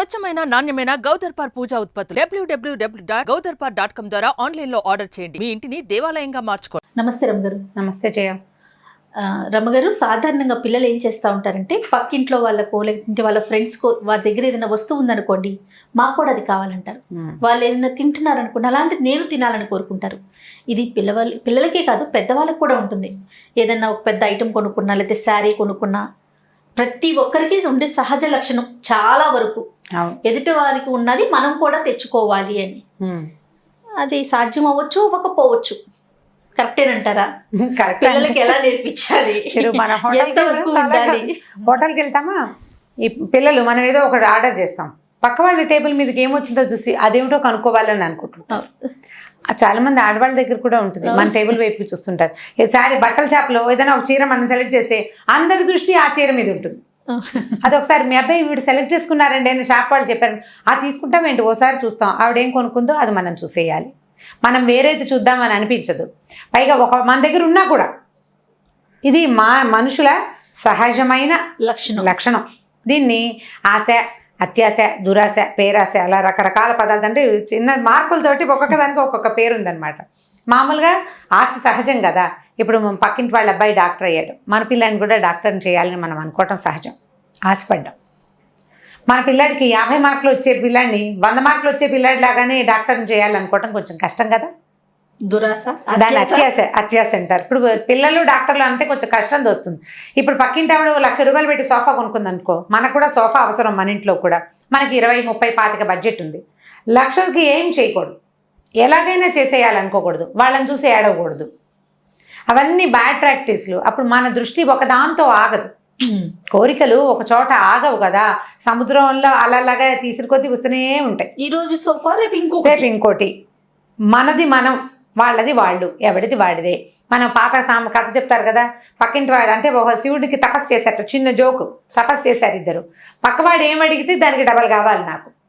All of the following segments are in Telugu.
స్వచ్ఛమైన నాణ్యమైన గౌదర్పార్ పూజా ఉత్పత్తులు. డబ్ల్యూడబ్ల్యూడబ్ల్యూ డాట్ గౌదర్పార్ డాట్ కామ్ ద్వారా ఆన్లైన్లో ఆర్డర్ చేయండి. మీ ఇంటిని దేవాలయంగా మార్చుకోండి. నమస్తే రమ్మగారు నమస్తే జయ. రమ్మగారు సాధారణంగా పిల్లలు ఏం చేస్తూ ఉంటారంటే పక్కింట్లో వాళ్ళకో లేకుంటే వాళ్ళ ఫ్రెండ్స్కో వాళ్ళ దగ్గర ఏదైనా వస్తువు ఉందనుకోండి మాకు కూడా అది కావాలంటారు. వాళ్ళు ఏదైనా తింటున్నారు అనుకోండి అలాంటిది నేను తినాలని కోరుకుంటారు. ఇది పిల్లవాళ్ళ పిల్లలకే కాదు పెద్దవాళ్ళకి కూడా ఉంటుంది. ఏదైనా ఒక పెద్ద ఐటెం కొనుక్కున్నా లేకపోతే శారీ కొనుక్కున్నా ప్రతి ఒక్కరికి ఉండే సహజ లక్షణం చాలా వరకు. ఎదుటి వారికి ఉన్నది మనం కూడా తెచ్చుకోవాలి అని. అది సాధ్యం అవ్వచ్చు అవ్వకపోవచ్చు కరెక్టేనంటారా కరెక్ట్. పిల్లలకి ఎలా నేర్పించాలి? మన హోటల్కి వెళ్తామా? ఈ పిల్లలు మనం ఏదో ఒకటి ఆర్డర్ చేస్తాం. పక్క వాళ్ళ టేబుల్ మీదకి ఏమొచ్చిందో చూసి అదేమిటో కనుక్కోవాలని అనుకుంటున్నాం చాలా మంది ఆడవాళ్ళ దగ్గర కూడా ఉంటుంది. మన టేబుల్ వైపు చూస్తుంటారు. ఈసారి బట్టల షాప్లో ఏదైనా ఒక చీర మనం సెలెక్ట్ చేస్తే అందరి దృష్టి ఆ చీర మీద ఉంటుంది. అది ఒకసారి మీ అబ్బాయి వీడు సెలెక్ట్ చేసుకున్నారండి అని షాప్ వాళ్ళు చెప్పారు. ఆ తీసుకుంటాం ఏంటి? ఓసారి చూస్తాం. ఆవిడ ఏం కొనుక్కుందో అది మనం చూసేయాలి. మనం వేరేది చూద్దామని అనిపించదు. పైగా ఒక మన దగ్గర ఉన్నా కూడా ఇది మా మనుషుల సహజమైన లక్షణం. లక్షణం. దీన్ని ఆశ అత్యాశ దురాశ పేరాశ అలా రకరకాల పదాలు అంటే చిన్న మార్పులతోటి ఒక్కొక్క దానికి ఒక్కొక్క పేరు ఉందన్నమాట మామూలుగా ఆశ సహజం కదా. ఇప్పుడు పక్కింటి వాళ్ళ అబ్బాయి డాక్టర్ అయ్యాడు. మన పిల్లాడిని కూడా డాక్టర్ని చేయాలని మనం అనుకోవటం సహజం. ఆశపడ్డాం. మన పిల్లాడికి యాభై మార్కులు వచ్చే పిల్లాడిని వంద మార్కులు వచ్చే పిల్లాడి లాగానే డాక్టర్ని చేయాలనుకోవటం కొంచెం కష్టం కదా. దురాశ? దాన్ని అత్యాశ. అత్యాశ అంటారు. ఇప్పుడు పిల్లలు డాక్టర్లు అంటే కొంచెం కష్టం వస్తుంది ఇప్పుడు పక్కింటి ఆవిడ లక్ష రూపాయలు పెట్టి సోఫా కొనుక్కుంది అనుకో మనకు కూడా సోఫా అవసరం మన ఇంట్లో కూడా. మనకి ఇరవై ముప్పై పాతిక బడ్జెట్ ఉంది. లక్షలకి ఏం చేయకూడదు. ఎలాగైనా చేసేయాలనుకోకూడదు. వాళ్ళని చూసి ఏడవకూడదు అవన్నీ బ్యాడ్ ప్రాక్టీస్లు అప్పుడు మన దృష్టి ఒక దాంతో ఆగదు. కోరికలు ఒక చోట ఆగవు కదా. సముద్రంలో అలలాగా తీసుకొద్ది వస్తూనే ఉంటాయి. ఈ రోజు సోఫా రేపు ఇంకొకటి. రేపు ఇంకోటి. మనది మనం వాళ్ళది వాళ్ళు ఎవడిది వాడిదే. మనం పాత సామ కథ చెప్తారు కదా పక్కింటి వాడు అంటే ఒక శివుడికి తపస్సు చేశారట చిన్న జోకు తపస్సు చేశారు ఇద్దరు. పక్కవాడు ఏం అడిగితే దానికి డబల్ కావాలి నాకు.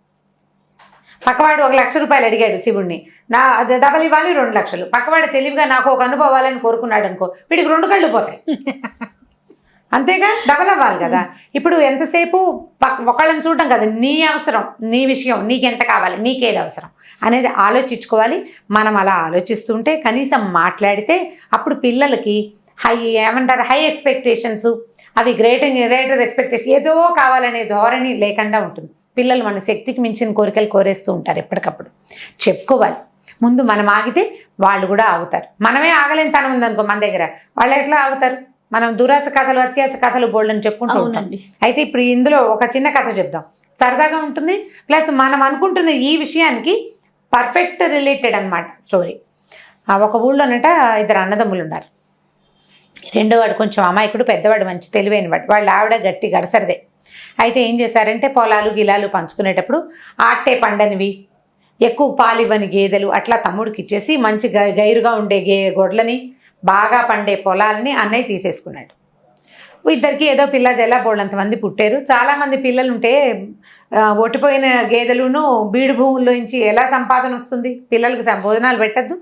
పక్కవాడు ఒక లక్ష రూపాయలు అడిగాడు శివుడిని నా అది డబల్ ఇవ్వాలి రెండు లక్షలు. పక్కవాడు తెలివిగా నాకు ఒక అనుభవాలని కోరుకున్నాడు అనుకో వీడికి రెండు కళ్ళు పోతాయి. అంతేగా? డబల్ అవ్వాలి కదా. ఇప్పుడు ఎంతసేపు ఒకళ్ళని చూడటం కదా నీ అవసరం నీ విషయం నీకెంత కావాలి నీకేది అవసరం అనేది ఆలోచించుకోవాలి. మనం అలా ఆలోచిస్తుంటే కనీసం మాట్లాడితే అప్పుడు పిల్లలకి హై ఏమంటారు హై ఎక్స్పెక్టేషన్స్ అవి గ్రేట్ గ్రేటర్ ఎక్స్పెక్టేషన్ ఏదో కావాలనే ధోరణి లేకుండా ఉంటుంది. పిల్లలు మన శక్తికి మించిన కోరికలు కోరేస్తూ ఉంటారు ఎప్పటికప్పుడు. చెప్పుకోవాలి. ముందు మనం ఆగితే వాళ్ళు కూడా ఆగుతారు. మనమే ఆగలేని తనం ఉందనుకో మన దగ్గర. వాళ్ళు ఎట్లా ఆగుతారు? మనం దురాశ కథలు అత్యాశ కథలు బోల్డని చెప్పుకుంటూ ఉంటాం. అవునండి. అయితే ఇప్పుడు ఇందులో ఒక చిన్న కథ చెప్దాం. సరదాగా ఉంటుంది. ప్లస్ మనం అనుకుంటున్న ఈ విషయానికి పర్ఫెక్ట్ రిలేటెడ్ అన్నమాట స్టోరీ ఆ ఒక ఊళ్ళోనట ఇద్దరు అన్నదమ్ములు ఉన్నారు. రెండో వాడు కొంచెం అమాయకుడు పెద్దవాడు మంచి తెలివైన వాడు వాళ్ళ ఆవిడ గట్టి గడసరిదే. అయితే ఏం చేశారంటే పొలాలు గిలాలు పంచుకునేటప్పుడు ఆట్టే పండనివి ఎక్కువ పాలివ్వని గేదెలు అట్లా తమ్ముడికి ఇచ్చేసి మంచి గైరుగా ఉండే గే గొడ్లని బాగా పండే పొలాలని అన్నయ్య తీసేసుకున్నాడు. ఇద్దరికి ఏదో పిల్ల జల్ల బోళ్ళంతమంది పుట్టారు. చాలామంది పిల్లలు ఉంటే ఒట్టిపోయిన గేదెలును బీడు భూముల్లోంచి ఎలా సంపాదన వస్తుంది? పిల్లలకి భోజనాలు పెట్టద్దు.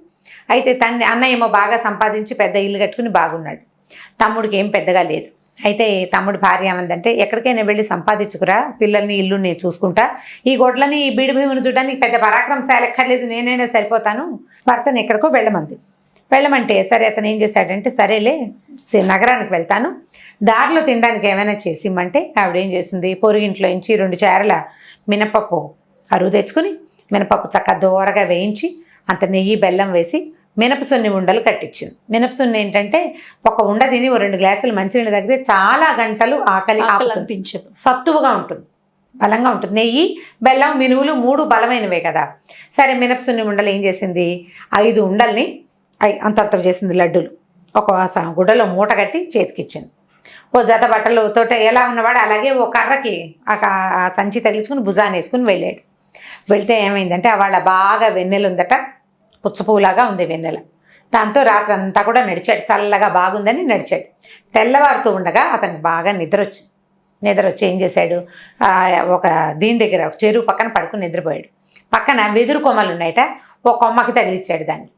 అయితే తండ్రి అన్నయ్యేమో ఏమో బాగా సంపాదించి పెద్ద ఇల్లు కట్టుకుని బాగున్నాడు. తమ్ముడికి ఏం పెద్దగా లేదు. అయితే తమ్ముడు భార్య ఏమందంటే ఎక్కడికైనా వెళ్ళి సంపాదించుకురా పిల్లల్ని ఇల్లుని చూసుకుంటా. ఈ గొడ్లని ఈ బీడి భూమిని చూడడానికి పెద్ద పరాక్రమం ఎక్కర్లేదు నేనైనా సరిపోతాను. భర్తను ఎక్కడికో వెళ్ళమంది. వెళ్ళమంటే సరే అతను ఏం చేశాడంటే సరేలే నగరానికి వెళ్తాను. దారిలో తినడానికి ఏమైనా చేసి ఇమ్మంటే ఆవిడ ఏం చేసింది? పొరుగింట్లో నుంచి రెండు చేరల మినపప్పు అరువు తెచ్చుకొని మినపప్పు చక్కగా దోరగా వేయించి అంత నెయ్యి బెల్లం వేసి మినపసున్ని ఉండలు కట్టించింది. మినపసున్ని ఏంటంటే ఒక ఉండ తిని ఓ రెండు గ్లాసులు మంచినీళ్ళు తగ్గితే చాలా గంటలు ఆకలి అనిపించదు. సత్తువుగా ఉంటుంది. బలంగా ఉంటుంది. నెయ్యి బెల్లం మినువులు మూడు బలమైనవే కదా. సరే మినపసున్ని ఉండలు ఏం చేసింది? ఐదు ఉండల్ని అంతంత చేసింది లడ్డూలు. ఒక గుడ్డలో మూట కట్టి చేతికిచ్చింది. ఓ జత బట్టలతోట ఎలా ఉన్నవాడు అలాగే ఓ కర్రకి ఆ సంచి తగిలించుకుని భుజాన్ని వేసుకుని వెళ్ళాడు. వెళ్తే ఏమైందంటే ఆ వాళ్ళ బాగా వెన్నెల ఉందట. పుచ్చపువ్వులాగా ఉంది వెన్నెల. దాంతో రాత్రి అంతా కూడా నడిచాడు. చల్లగా బాగుందని నడిచాడు. తెల్లవారుతూ ఉండగా అతనికి బాగా నిద్ర వచ్చింది నిద్ర వచ్చి ఏం చేశాడు? ఒక దీని దగ్గర ఒక చెరువు పక్కన పడుకుని నిద్రపోయాడు. పక్కన వెదురు కొమ్మలు ఉన్నాయట. ఓ కొమ్మకి తగిలిచ్చాడు దాన్ని.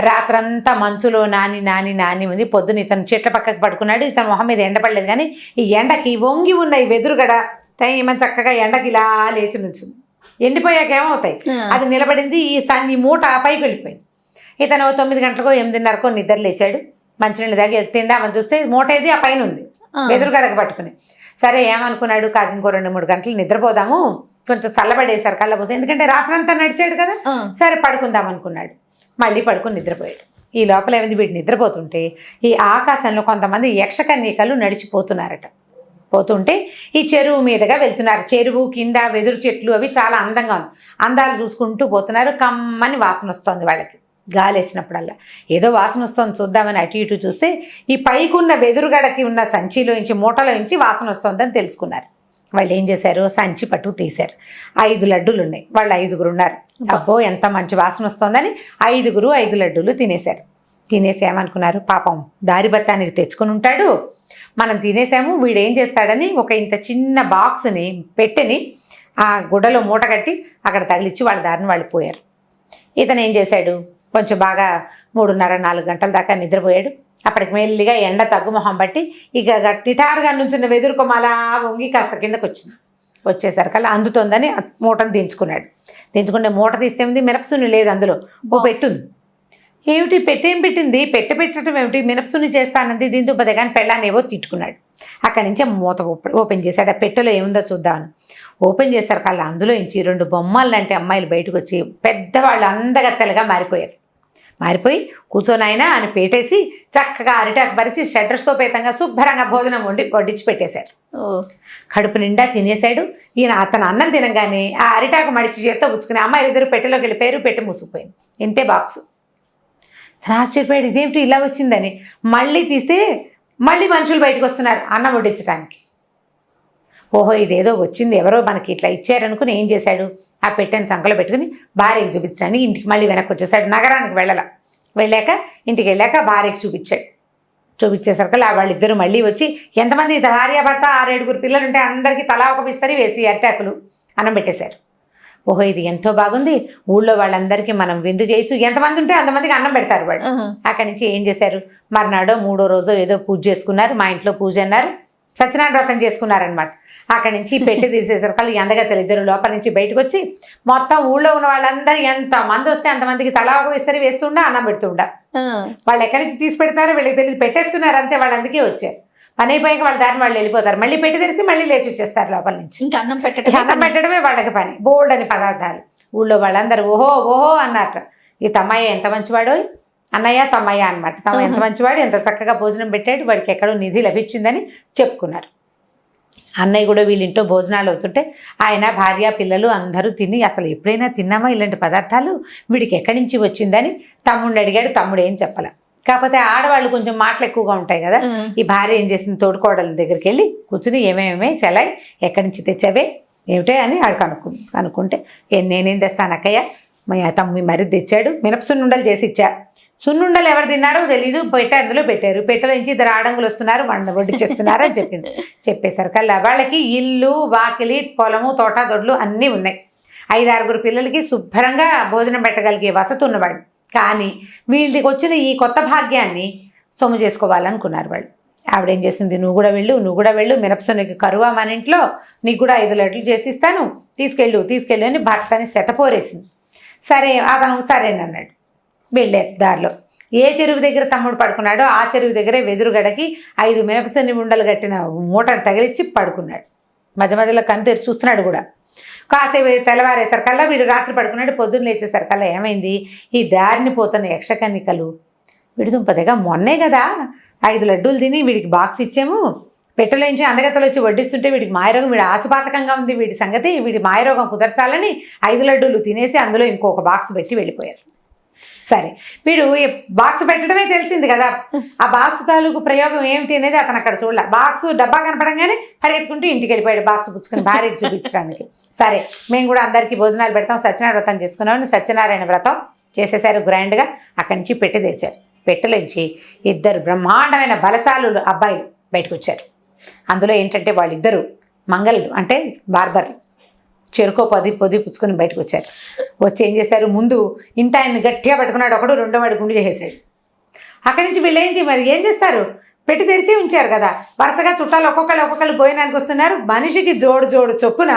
రాత్రంతా మంచులో నాని నాని నాని ఉంది. పొద్దున ఇతను చెట్ల పక్కకు పడుకున్నాడు. ఇతను మొహం మీద ఎండపడలేదు కానీ ఈ ఎండకి వంగి ఉన్న ఈ వెదురుగడ ఈమె చక్కగా ఎండకి ఇలా లేచి నుంచుంది. ఎండిపోయాక ఏమవుతాయి. అది నిలబడింది ఈ సన్ ఈ మూట పైకి వెళ్ళిపోయింది. ఇతను తొమ్మిది గంటలకో ఎనిమిదిన్నరకో నిద్ర లేచాడు. మంచినీళ్ళు తాగి తిందామని చూస్తే మూట ఏది ఆ పైన ఉంది. ఎదురుగడక పట్టుకుని. సరే ఏమనుకున్నాడు? కాదు ఇంకో రెండు మూడు గంటలు నిద్రపోదాము. కొంచెం చల్లబడేసారు కళ్ళబోసి ఎందుకంటే రాత్రంతా నడిచాడు కదా. సరే పడుకుందాం అనుకున్నాడు మళ్ళీ పడుకుని నిద్రపోయాడు. ఈ లోపల ఏమైంది వీడు నిద్రపోతుంటే ఈ ఆకాశంలో కొంతమంది యక్షకన్యకలు నడిచిపోతున్నారట. పోతుంటే ఈ చెరువు మీదుగా వెళ్తున్నారు. చెరువు కింద వెదురు చెట్లు అవి చాలా అందంగా ఉంది. అందాలు చూసుకుంటూ పోతున్నారు. కమ్మని వాసన వస్తుంది వాళ్ళకి. గాలి వేసినప్పుడల్లా. ఏదో వాసన వస్తుంది చూద్దామని అటు ఇటు చూస్తే ఈ పైకున్న వెదురుగడకి ఉన్న సంచిలోంచి మూటలోంచి వాసన వస్తుందని తెలుసుకున్నారు. వాళ్ళు ఏం చేశారు? సంచి పట్టు తీశారు. ఐదు లడ్డూలు ఉన్నాయి. వాళ్ళు ఐదుగురు ఉన్నారు. అబ్బో ఎంత మంచి వాసన వస్తుందని ఐదుగురు ఐదు లడ్డూలు తినేశారు. తినేసి ఏమనుకున్నారు పాపం దారి బత్తానికి తెచ్చుకొని ఉంటాడు. మనం తినేసాము. వీడు ఏం చేస్తాడని ఒక ఇంత చిన్న బాక్స్ని పెట్టెని ఆ గుడ్డలో మూట కట్టి అక్కడ తగిలిచ్చి వాళ్ళ దారిని వాళ్ళు పోయారు. ఇతను ఏం చేశాడు? కొంచెం బాగా మూడున్నర నాలుగు గంటల దాకా నిద్రపోయాడు. అప్పటికి మెల్లిగా ఎండ తగ్గుమొహం బట్టి ఇక నిటారుగా నుంచిన వెదురు కొమ్మ అలా వంగి కాస్త కిందకు వచ్చింది వచ్చేసరికల్లా అందుతోందని మూటను దించుకున్నాడు. దించుకుంటే మూట తీస్తే ఉంది మినపసుని లేదు అందులో. ఓ పెట్టుంది ఏమిటి పెట్టేం పెట్టింది? పెట్టె పెట్టడం ఏమిటి? మినపసుని చేస్తానంది దీంతో పదే పెళ్ళాన్ని ఏవో తిట్టుకున్నాడు. అక్కడి నుంచి మూత ఓపె- ఓపెన్ చేశాడు. ఆ పెట్టెలో ఏముందో చూద్దామని. ఓపెన్ చేశారు కల్లా అందులో నుంచి రెండు బొమ్మలు లాంటి అమ్మాయిలు బయటకు వచ్చి పెద్దవాళ్ళు అందగత్తెలుగా మారిపోయారు. మారిపోయి కూర్చోనాయనా అని పెట్టేసి చక్కగా అరిటాకు పరిచి షడ్రస్తో పేతంగా శుభ్రంగా భోజనం వండి వడ్డించి పెట్టేశారు. ఓ. కడుపు నిండా తినేశాడు. ఈయన అతను అన్నం తినగానే ఆ అరిటాకు మడిచి చేత్తో పుచ్చుకుని అమ్మాయి ఇద్దరు పెట్టెలోకి వెళ్ళిపోయారు పెట్టి మూసుకుపోయింది. ఇంతే బాక్సు. ఆశ్చర్యపోయాడు ఇదేమిటి ఇలా వచ్చిందని? మళ్ళీ తీస్తే మళ్ళీ మనుషులు బయటకు వస్తున్నారు అన్నం వడ్డించడానికి ఓహో ఇదేదో వచ్చింది. ఎవరో మనకి ఇట్లా ఇచ్చారనుకుని ఏం చేశాడు? ఆ పెట్టెని చంకలో పెట్టుకుని భార్యకి చూపించడానికి ఇంటికి మళ్ళీ వెనక్కి వచ్చేసాడు. నగరానికి వెళ్ళాల. వెళ్ళాక ఇంటికి వెళ్ళాక భార్యకి చూపించాడు. చూపించేసరికి వాళ్ళిద్దరూ మళ్ళీ వచ్చి ఎంతమంది భార్య భర్త ఆరేడుగురు పిల్లలు ఉంటే అందరికీ తలా ఒక బిస్తరి వేసి అరిటాకులు అన్నం పెట్టేశారు. ఓహో ఇది ఎంతో బాగుంది. ఊళ్ళో వాళ్ళందరికీ మనం విందు చేయొచ్చు. ఎంతమంది ఉంటే అంతమందికి అన్నం పెడతారు వాళ్ళు. అక్కడి నుంచి ఏం చేశారు? మర్నాడో మూడో రోజో ఏదో పూజ చేసుకున్నారు. మా ఇంట్లో పూజ అన్నారు. సత్యనారాయణ వ్రతం చేసుకున్నారనమాట అక్కడి నుంచి పెట్టి తీసేసరికి ఈ అందగత్తెలు ఇద్దరు లోపల నుంచి బయటకు వచ్చి మొత్తం ఊళ్ళో ఉన్న వాళ్ళందరూ ఎంత మంది వస్తే అంతమందికి తలా ఒక విస్తరి వేస్తుండా అన్నం పెడుతుండా. వాళ్ళు ఎక్కడి నుంచి తీసి పెడతారో వీళ్ళకి తెలియదు. పెట్టేస్తున్నారు అంతే వాళ్ళు అందుకే వచ్చారు పని అయిపోయాక వాళ్ళ దారిని వాళ్ళు వెళ్ళిపోతారు. మళ్ళీ పెట్టి తెరిచి మళ్ళీ లేచి వచ్చేస్తారు లోపల నుంచి. ఇంకా అన్నం పెట్టడం అన్నం పెట్టడమే వాళ్ళకి పని. బోల్డ్ అని పదార్థాలు. ఊళ్ళో వాళ్ళందరూ ఓహో ఓహో అన్నట్టు ఈ తమ్మయ్య ఎంత మంచివాడో? అన్నయ్య తమ్మయ్య అనమాట తమ ఎంత మంచివాడు? ఎంత చక్కగా భోజనం పెట్టాడు? వాడికి ఎక్కడో నిధి లభించిందని చెప్పుకున్నారు. అన్నయ్య కూడా వీళ్ళింట్లో భోజనాలు అవుతుంటే ఆయన భార్య పిల్లలు అందరూ తిని అసలు ఎప్పుడైనా తిన్నామా? ఇలాంటి పదార్థాలు వీడికి ఎక్కడి నుంచి వచ్చిందని తమ్ముడిని అడిగాడు. తమ్ముడు ఏం చెప్పాల? కాకపోతే ఆడవాళ్ళు కొంచెం మాటలు ఎక్కువగా ఉంటాయి కదా. ఈ భార్య ఏం చేసింది? తోడుకోవడం దగ్గరికి వెళ్ళి కూర్చుని ఏమేమే చలాయి ఎక్కడి నుంచి తెచ్చావే ఏమిటే అని ఆడు కనుక్కుంది కనుక్కుంటే "ఏ, నేనేం తెస్తాను అక్కయ్య? మా తమ్మి మరి తెచ్చాడు మినప సున్నుండలు చేసి ఇచ్చా. సున్నుండలు ఎవరు తిన్నారో తెలీదు పెట్టె అందులో పెట్టారు. పెట్టెలో నుంచి ఇద్దరు ఆడంగులు వస్తున్నారు వండ వడ్డిచ్చేస్తున్నారు అని చెప్పింది. చెప్పేసరికల్లా వాళ్ళకి ఇల్లు వాకిలి పొలము తోట దొడ్లు అన్నీ ఉన్నాయి. ఐదారుగురు పిల్లలకి శుభ్రంగా భోజనం పెట్టగలిగే వసతి ఉన్నవాడు కానీ వీళ్ళకి వచ్చిన ఈ కొత్త భాగ్యాన్ని సొమ్ము చేసుకోవాలనుకున్నారు వాళ్ళు. ఆవిడేం చేసింది? నువ్వు కూడా వెళ్ళు నువ్వు కూడా వెళ్ళు మినపసొనికి కరువా మన ఇంట్లో నీకు కూడా ఐదు లడ్లు చేసి ఇస్తాను తీసుకెళ్ళు తీసుకెళ్ళు అని భర్తని శతపోరేసింది సరే అతను సరేనన్నాడు వెళ్ళారు దారిలో. ఏ చెరువు దగ్గర తమ్ముడు పడుకున్నాడో ఆ చెరువు దగ్గరే వెదురుగడకి ఐదు మినపసన్ని ఉండలు కట్టిన మూటను తగిలిచ్చి పడుకున్నాడు. మధ్య మధ్యలో కన్ను తెరిచి చూస్తున్నాడు కూడా. కాసేపు తెల్లవారేసరికల్లా వీడు రాత్రి పడుకున్నాడు పొద్దున్న లేచేసరికల్లా ఏమైంది? ఈ దారిని పోతున్న యక్షకన్నికలు. వీడి మొన్నే కదా ఐదు లడ్డూలు తిని వీడికి బాక్స్ ఇచ్చాము. పెట్టలోంచి అందగతలు వచ్చి వడ్డిస్తుంటే వీడికి మాయరోగం వీడి ఆశపాతకంగా ఉంది వీడి సంగతి. వీడి మాయరోగం కుదర్చాలని ఐదు లడ్డూలు తినేసి అందులో ఇంకొక బాక్స్ పెట్టి వెళ్ళిపోయారు. సరే వీడు బాక్స్ పెట్టడమే తెలిసింది కదా. ఆ బాక్స్ తాలూకు ప్రయోగం ఏమిటి అనేది అతను అక్కడ చూడలే. బాక్స్ డబ్బా కనపడంగానే పరిగెత్తుకుంటూ ఇంటికి వెళ్ళిపోయాడు బాక్స్ పుచ్చుకుని భార్యకి చూపించడానికి. సరే మేము కూడా అందరికీ భోజనాలు పెడతాం సత్యనారాయణ వ్రతం చేసుకున్నాం సత్యనారాయణ వ్రతం చేసేసారు గ్రాండ్గా అక్కడి నుంచి పెట్టి తెరిచారు. పెట్టెలోంచి ఇద్దరు బ్రహ్మాండమైన బలశాలు అబ్బాయిలు బయటకు వచ్చారు. అందులో ఏంటంటే వాళ్ళిద్దరు మంగళులు అంటే బార్బర్లు చెరుకో పది పొది పుచ్చుకొని బయటకు వచ్చారు. వచ్చి ఏం చేశారు? ముందు ఇంట ఆయన గట్టిగా పట్టుకున్నాడు. ఒకడు రెండో వాడు గుండు చేసేసాడు. అక్కడి నుంచి వీళ్ళేంటి మరి? ఏం చేస్తారు? పెట్టి తెరిచి ఉంచారు కదా. వరుసగా చుట్టాలు ఒక్కొక్కరు ఒక్కొక్కరు పోయినానికి వస్తున్నారు. మనిషికి జోడు జోడు చొప్పున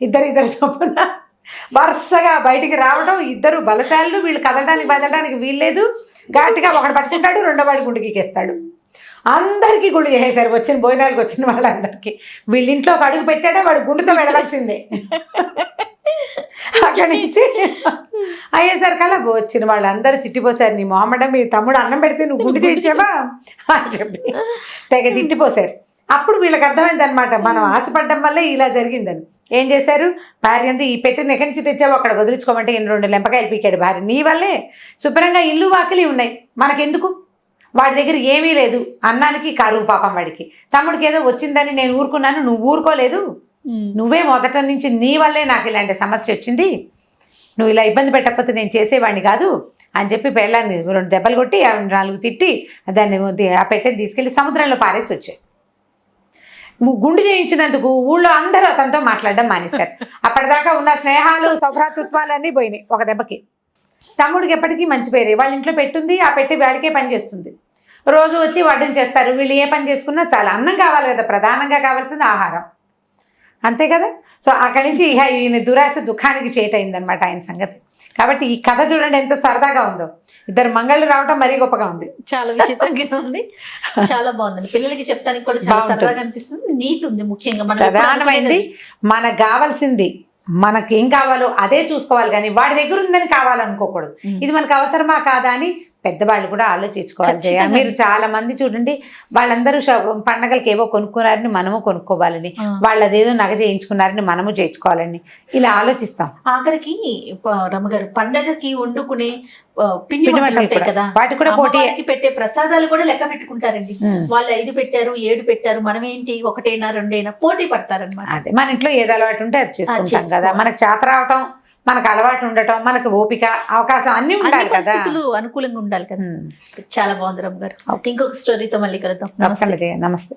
ఇద్దరు ఇద్దరు చొప్పున వరుసగా బయటికి రావడం ఇద్దరు బలశాలు వీళ్ళు కదలడానికి బదలడానికి వీల్లేదు. ఘాటుగా ఒకడు పట్టుకుంటాడు రెండో వాడి గుండెకి ఎక్కేస్తాడు. అందరికీ గుండు చేసేసారు వచ్చిన భోజనాలకు వచ్చిన వాళ్ళందరికీ. వీళ్ళ ఇంట్లో ఒక అడుగు పెట్టాడో వాడు గుండెతో వెళ్ళవలసిందే అక్కడి నుంచి అయ్యేసరికల్లా వచ్చిన వాళ్ళందరూ తిట్టిపోసారు నీ మొహమ్మడ మీ తమ్ముడు అన్నం పెడితే నువ్వు గుండు చేయించావా? అని చెప్పి తెగ తిట్టిపోసారు అప్పుడు వీళ్ళకి అర్థమైంది అనమాట మనం ఆశపడడం వల్లే ఇలా జరిగిందని. ఏం చేశారు? భార్య అంతా ఈ పెట్టిన ఎక్కడి నుంచి తెచ్చావో అక్కడ వదిలించుకోమంటే ఈయన రెండు లెంపకాయలు పీకాడు భార్య. నీ వల్లే శుభ్రంగా ఇల్లు వాకిలి ఉన్నాయి. మనకెందుకు? వాడి దగ్గర ఏమీ లేదు. అన్నానికి కరువు పాపం వాడికి. తమ్ముడికి ఏదో వచ్చిందని నేను ఊరుకున్నాను నువ్వు ఊరుకోలేదు. నువ్వే మొదట నుంచి నీ వల్లే నాకు ఇలాంటి సమస్య వచ్చింది. నువ్వు ఇలా ఇబ్బంది పెట్టకపోతే నేను చేసేవాడిని కాదు అని చెప్పి పెళ్ళాన్ని రెండు దెబ్బలు కొట్టి నాలుగు తిట్టి దాన్ని ఆ పెట్టెని తీసుకెళ్ళి సముద్రంలో పారేసి వచ్చాయి. గుండు చేయించినందుకు ఊళ్ళో అందరూ అతనితో మాట్లాడడం మానేశారు. అప్పటిదాకా ఉన్న స్నేహాలు సౌభ్రాతృత్వాలు అన్నీ పోయినాయి ఒక దెబ్బకి. తమ్ముడికి ఎప్పటికీ మంచి పేరే. వాళ్ళ ఇంట్లో పెట్టుంది ఆ పెట్టి వాడికే పని చేస్తుంది రోజు వచ్చి వడ్డన చేస్తారు. వీళ్ళు ఏ పని చేసుకున్నా చాలా. అన్నం కావాలి కదా ప్రధానంగా కావాల్సింది ఆహారం. అంతే కదా? సో అక్కడి నుంచి ఇహ ఈయన దురాశ దుఃఖానికి చేటైందనమాట ఆయన సంగతి. కాబట్టి ఈ కథ చూడండి ఎంత సరదాగా ఉందో. ఇద్దరు మంగళ్ళు రావడం మరీ గొప్పగా ఉంది. చాలా విచిత్రంగా ఉంది. చాలా బాగుందండి. పిల్లలకి చెప్తానికి కూడా చాలా. సరదాగా అనిపిస్తుంది. నీతి ఉంది ముఖ్యంగా. ప్రధానమైంది మనకు కావాల్సింది మనకి ఏం కావాలో అదే చూసుకోవాలి కానీ వాడి దగ్గర ఉందని కావాలనుకోకూడదు. ఇది మనకు అవసరమా కాదా అని పెద్దవాళ్ళు కూడా ఆలోచించుకోవాలి. మీరు చాలా మంది చూడండి వాళ్ళందరూ పండగలకి ఏవో కొనుక్కున్నారని మనము కొనుక్కోవాలని. వాళ్ళు అదేదో నగ చేయించుకున్నారని మనము చేయించుకోవాలని ఇలా ఆలోచిస్తాం ఆఖరికి రమ్మగారు పండగకి వండుకునే పిండి వంటలు. కదా వాటి కూడా పోటీ పెట్టే ప్రసాదాలు కూడా లెక్క పెట్టుకుంటారండి. వాళ్ళు ఐదు పెట్టారు ఏడు పెట్టారు మనం ఏంటి ఒకటైనా రెండైనా పోటీ పడతారనమాట అదే మన ఇంట్లో ఏది అలవాటు ఉంటే అది చేసుకుంటాం. కదా మనకు చేత రావటం మనకు అలవాటు ఉండటం మనకు ఓపిక అవకాశం అన్ని ఉండాలి కదా. అనుకూలంగా ఉండాలి కదా. చాలా బాగుంది రమ్మ గారు. ఇంకొక స్టోరీతో మళ్ళీ కలుద్దాం. నమస్తే. నమస్తే.